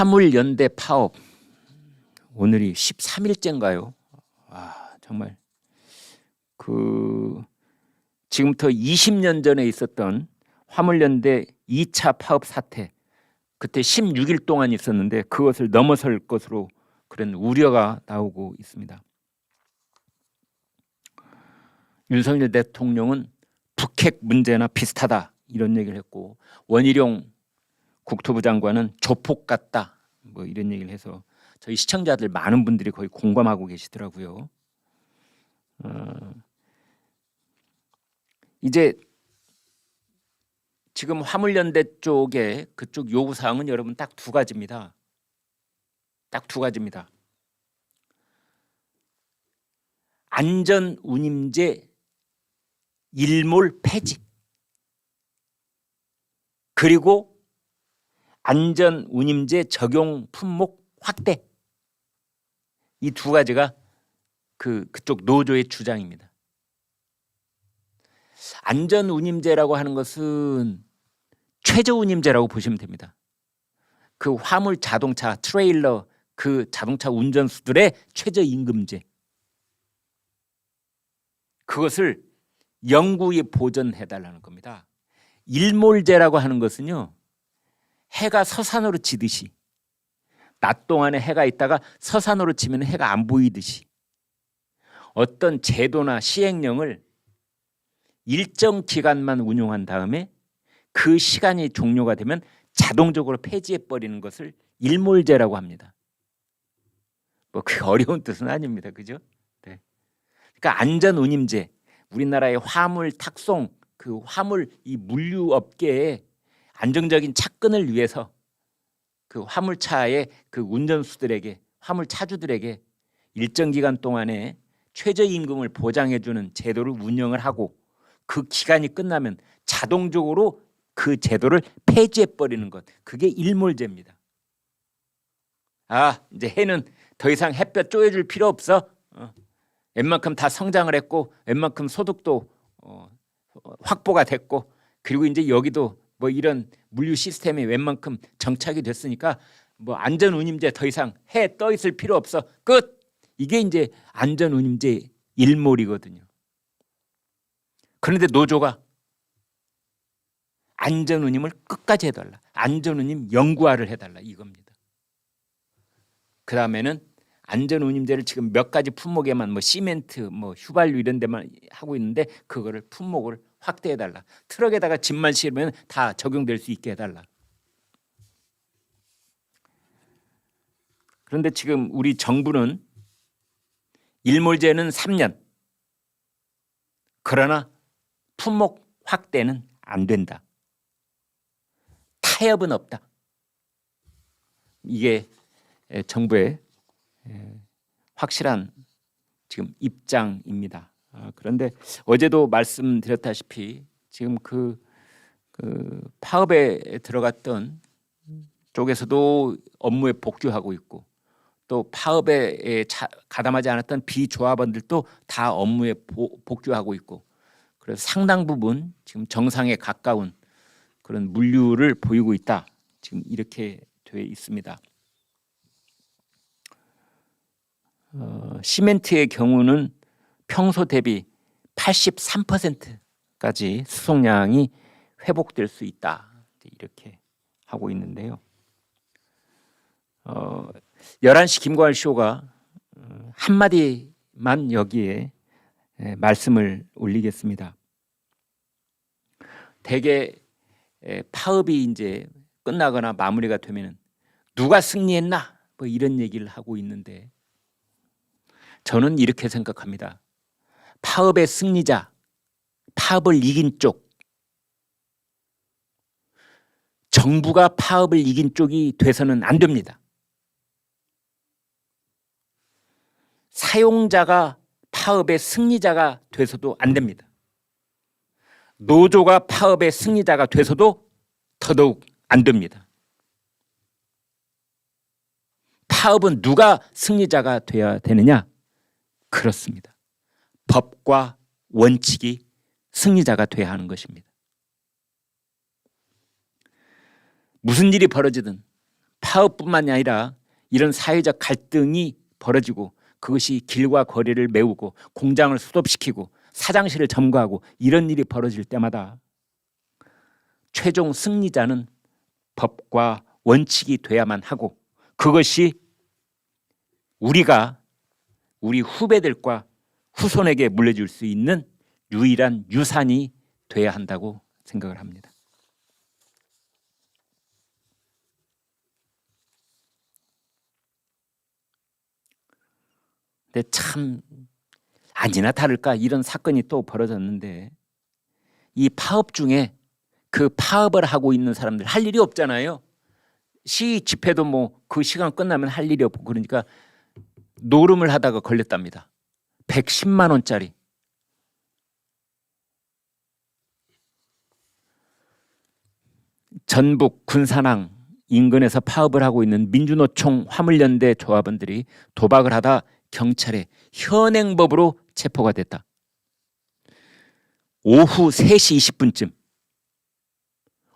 화물연대 파업 오늘이 13일째인가요? 와 정말 그 지금부터 20년 전에 있었던 화물연대 2차 파업 사태 그때 16일 동안 있었는데 그것을 넘어설 것으로 그런 우려가 나오고 있습니다. 윤석열 대통령은 북핵 문제나 비슷하다 이런 얘기를 했고 원희룡 국토부 장관은 조폭 같다 뭐 이런 얘기를 해서 저희 시청자들 많은 분들이 거의 공감하고 계시더라고요. 어, 이제 지금 화물연대 쪽에 그쪽 요구 사항은 여러분 딱 두 가지입니다. 딱 두 가지입니다. 안전 운임제 일몰 폐지 그리고 안전 운임제 적용 품목 확대 이 두 가지가 그 그쪽 노조의 주장입니다. 안전 운임제라고 하는 것은 최저 운임제라고 보시면 됩니다. 그 화물 자동차 트레일러 그 자동차 운전수들의 최저 임금제 그것을 영구히 보전해 달라는 겁니다. 일몰제라고 하는 것은요. 해가 서산으로 지듯이 낮 동안에 해가 있다가 서산으로 지면 해가 안 보이듯이 어떤 제도나 시행령을 일정 기간만 운용한 다음에 그 시간이 종료가 되면 자동적으로 폐지해 버리는 것을 일몰제라고 합니다. 뭐 그 어려운 뜻은 아닙니다. 그죠? 네. 그러니까 안전 운임제 우리나라의 화물 탁송 그 화물 이 물류 업계에 안정적인 차근을 위해서 그 화물차의 그 운전수들에게 화물 차주들에게 일정 기간 동안에 최저 임금을 보장해 주는 제도를 운영을 하고 그 기간이 끝나면 자동적으로 그 제도를 폐지해 버리는 것 그게 일몰제입니다. 아 이제 해는 더 이상 햇볕 쪼여줄 필요 없어. 어. 웬만큼 다 성장을 했고 웬만큼 소득도 어, 확보가 됐고 그리고 이제 여기도 뭐 이런 물류 시스템이 웬만큼 정착이 됐으니까 뭐 안전 운임제 더 이상 해 떠 있을 필요 없어 끝 이게 이제 안전 운임제 일몰이거든요. 그런데 노조가 안전 운임을 끝까지 해달라 안전 운임 영구화를 해달라 이겁니다. 그 다음에는 안전 운임제를 지금 몇 가지 품목에만 뭐 시멘트, 뭐 휘발유 이런 데만 하고 있는데 그거를 품목을 확대해 달라. 트럭에다가 짐만 실으면 다 적용될 수 있게 해 달라. 그런데 지금 우리 정부는 일몰제는 3년. 그러나 품목 확대는 안 된다. 타협은 없다. 이게 정부의 확실한 지금 입장입니다. 아, 그런데 어제도 말씀드렸다시피 지금 그, 그 파업에 들어갔던 쪽에서도 업무에 복귀하고 있고 또 파업에 자, 가담하지 않았던 비조합원들도 다 업무에 보, 복귀하고 있고 그래서 상당 부분 지금 정상에 가까운 그런 물류를 보이고 있다. 지금 이렇게 돼 있습니다. 어, 시멘트의 경우는 평소 대비 83%까지 수송량이 회복될 수 있다. 이렇게 하고 있는데요. 어, 11시 김광일 쇼가 어, 한마디만 여기에 에, 말씀을 올리겠습니다. 대개 에, 파업이 이제 끝나거나 마무리가 되면 누가 승리했나 뭐 이런 얘기를 하고 있는데 저는 이렇게 생각합니다. 파업의 승리자, 파업을 이긴 쪽, 정부가 파업을 이긴 쪽이 돼서는 안 됩니다. 사용자가 파업의 승리자가 돼서도 안 됩니다. 노조가 파업의 승리자가 돼서도 더더욱 안 됩니다. 파업은 누가 승리자가 돼야 되느냐? 그렇습니다. 법과 원칙이 승리자가 돼야 하는 것입니다. 무슨 일이 벌어지든 파업뿐만이 아니라 이런 사회적 갈등이 벌어지고 그것이 길과 거리를 메우고 공장을 수습시키고 사장실을 점거하고 이런 일이 벌어질 때마다 최종 승리자는 법과 원칙이 돼야만 하고 그것이 우리가 우리 후배들과 후손에게 물려줄 수 있는 유일한 유산이 돼야 한다고 생각을 합니다. 근데 참 아니나 다를까 이런 사건이 또 벌어졌는데 이 파업 중에 그 파업을 하고 있는 사람들 할 일이 없잖아요. 시 집회도 뭐 그 시간 끝나면 할 일이 없고 그러니까 노름을 하다가 걸렸답니다. 110만 원짜리. 전북 군산항 인근에서 파업을 하고 있는 민주노총 화물연대 조합원들이 도박을 하다 경찰에 현행법으로 체포가 됐다. 오후 3시 20분쯤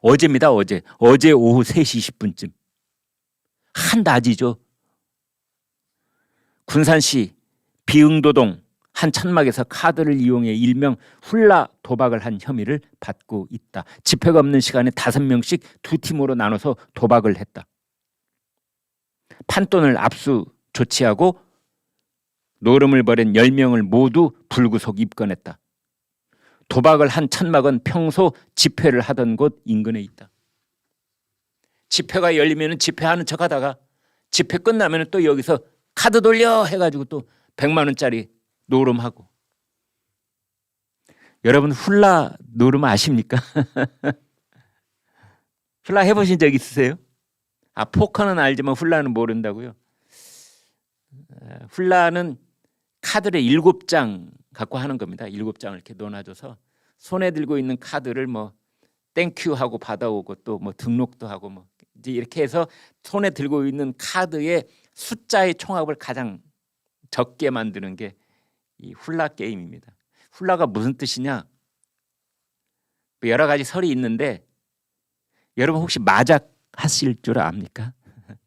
어제입니다. 어제. 어제 오후 3시 20분쯤 한낮이죠. 군산시 비응도동 한 천막에서 카드를 이용해 일명 훌라 도박을 한 혐의를 받고 있다. 집회가 없는 시간에 다섯 명씩 두 팀으로 나눠서 도박을 했다. 판돈을 압수 조치하고 노름을 벌인 10명을 모두 불구속 입건했다. 도박을 한 천막은 평소 집회를 하던 곳 인근에 있다. 집회가 열리면 집회하는 척 하다가 집회 끝나면 또 여기서 카드 돌려 해가지고 또 100만 원짜리 노름하고 여러분 훌라 노름 아십니까? 훌라 해보신 적 있으세요? 아 포커는 알지만 훌라는 모른다고요? 아, 훌라는 카드를 일곱 장 갖고 하는 겁니다. 일곱 장을 이렇게 놓아줘서 손에 들고 있는 카드를 뭐 땡큐 하고 받아오고 또 뭐 등록도 하고 뭐 이제 이렇게 해서 손에 들고 있는 카드의 숫자의 총합을 가장 적게 만드는 게 이 훌라 게임입니다. 훌라가 무슨 뜻이냐? 뭐 여러 가지 설이 있는데 여러분 혹시 마작 하실 줄 압니까?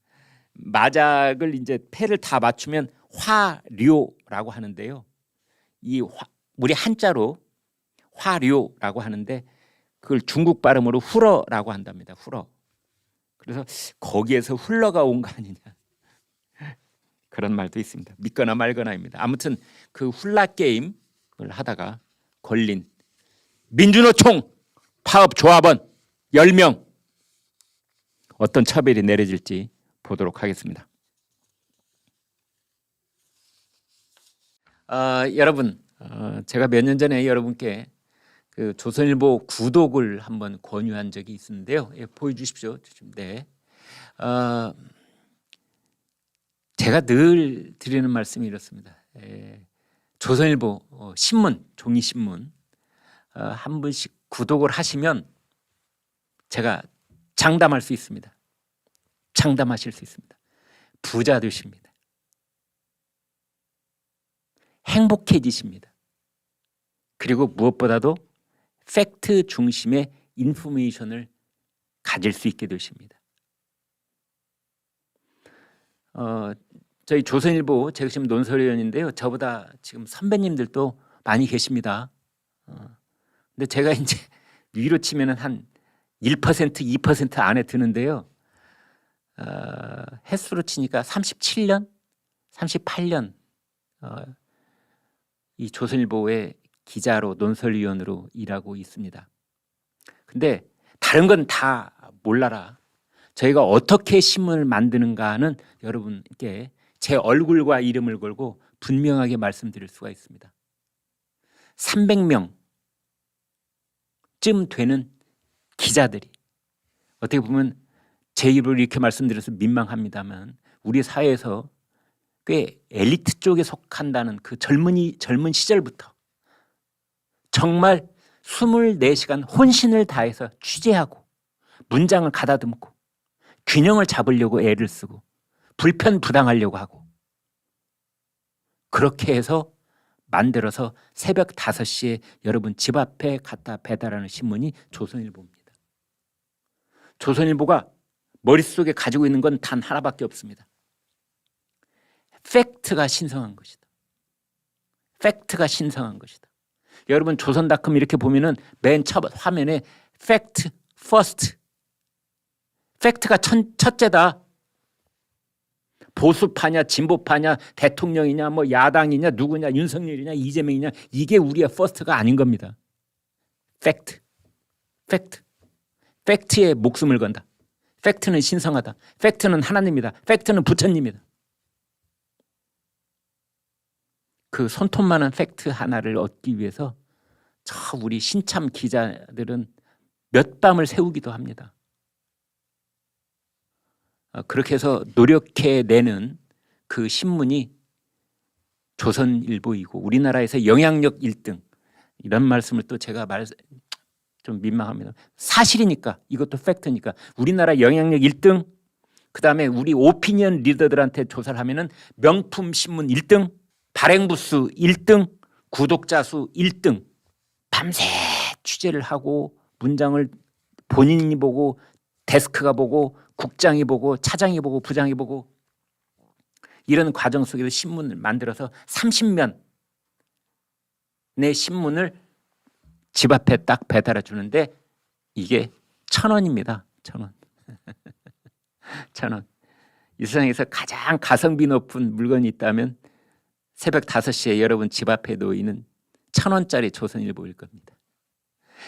마작을 이제 패를 다 맞추면 화료라고 하는데요. 이 화, 우리 한자로 화료라고 하는데 그걸 중국 발음으로 후러라고 한답니다. 후러. 그래서 거기에서 흘러가 온 거 아니냐. 그런 말도 있습니다. 믿거나 말거나입니다. 아무튼 그 훌라 게임을 하다가 걸린 민주노총 파업 조합원 10명 어떤 처벌이 내려질지 보도록 하겠습니다. 아, 여러분, 어, 제가 몇 년 전에 여러분께 그 조선일보 구독을 한번 권유한 적이 있는데요. 예, 보여주십시오. 네. 어, 제가 늘 드리는 말씀이 이렇습니다. 예, 조선일보 어, 신문, 종이 신문 어, 한 분씩 구독을 하시면 제가 장담할 수 있습니다. 장담하실 수 있습니다. 부자 되십니다. 행복해지십니다. 그리고 무엇보다도 팩트 중심의 인포메이션을 가질 수 있게 되십니다. 어, 저희 조선일보 지금 논설위원인데요. 저보다 지금 선배님들도 많이 계십니다. 어, 근데 제가 이제 위로 치면은 한 1% 2% 안에 드는데요. 어, 횟수로 치니까 37년, 38년 어, 이 조선일보의 기자로 논설위원으로 일하고 있습니다. 근데 다른 건 다 몰라라. 저희가 어떻게 신문을 만드는가는 여러분께 제 얼굴과 이름을 걸고 분명하게 말씀드릴 수가 있습니다. 300명쯤 되는 기자들이 어떻게 보면 제 입으로 이렇게 말씀드려서 민망합니다만 우리 사회에서 꽤 엘리트 쪽에 속한다는 그 젊은이 젊은 시절부터 정말 24시간 혼신을 다해서 취재하고 문장을 가다듬고 균형을 잡으려고 애를 쓰고 불편 부당하려고 하고 그렇게 해서 만들어서 새벽 5시에 여러분 집 앞에 갖다 배달하는 신문이 조선일보입니다. 조선일보가 머릿속에 가지고 있는 건 단 하나밖에 없습니다. 팩트가 신성한 것이다. 팩트가 신성한 것이다. 여러분 조선닷컴 이렇게 보면은 맨 첫 화면에 팩트 퍼스트 팩트가 천, 첫째다. 보수파냐 진보파냐 대통령이냐 뭐 야당이냐 누구냐 윤석열이냐 이재명이냐 이게 우리의 퍼스트가 아닌 겁니다. 팩트 팩트 팩트에 목숨을 건다. 팩트는 신성하다. 팩트는 하나님이다. 팩트는 부처님이다. 그 손톱만한 팩트 하나를 얻기 위해서 저 우리 신참 기자들은 몇 밤을 새우기도 합니다. 어, 그렇게 해서 노력해 내는 그 신문이 조선일보이고 우리나라에서 영향력 1등 이런 말씀을 또 제가 말 좀 민망합니다. 사실이니까 이것도 팩트니까 우리나라 영향력 1등 그다음에 우리 오피니언 리더들한테 조사를 하면은 명품 신문 1등 발행 부수 1등 구독자 수 1등 밤새 취재를 하고 문장을 본인이 보고 데스크가 보고 국장이 보고 차장이 보고 부장이 보고 이런 과정 속에서 신문을 만들어서 30면 내 신문을 집 앞에 딱 배달해 주는데 이게 천 원입니다. 천 원. 천 원. 이 세상에서 가장 가성비 높은 물건이 있다면 새벽 5시에 여러분 집 앞에 놓이는 천 원짜리 조선일보일 겁니다.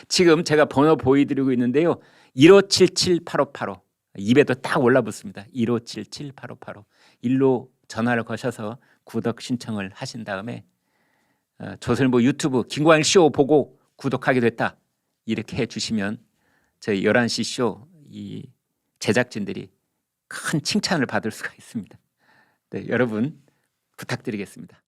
지금 제가 번호 보여드리고 있는데요. 1577-8585 입에도 딱 올라붙습니다. 1577-8585 일로 전화를 거셔서 구독 신청을 하신 다음에 어, 조선일보 유튜브 김광일 쇼 보고 구독하게 됐다 이렇게 해주시면 저희 11시 쇼 이 제작진들이 큰 칭찬을 받을 수가 있습니다. 네, 여러분 부탁드리겠습니다.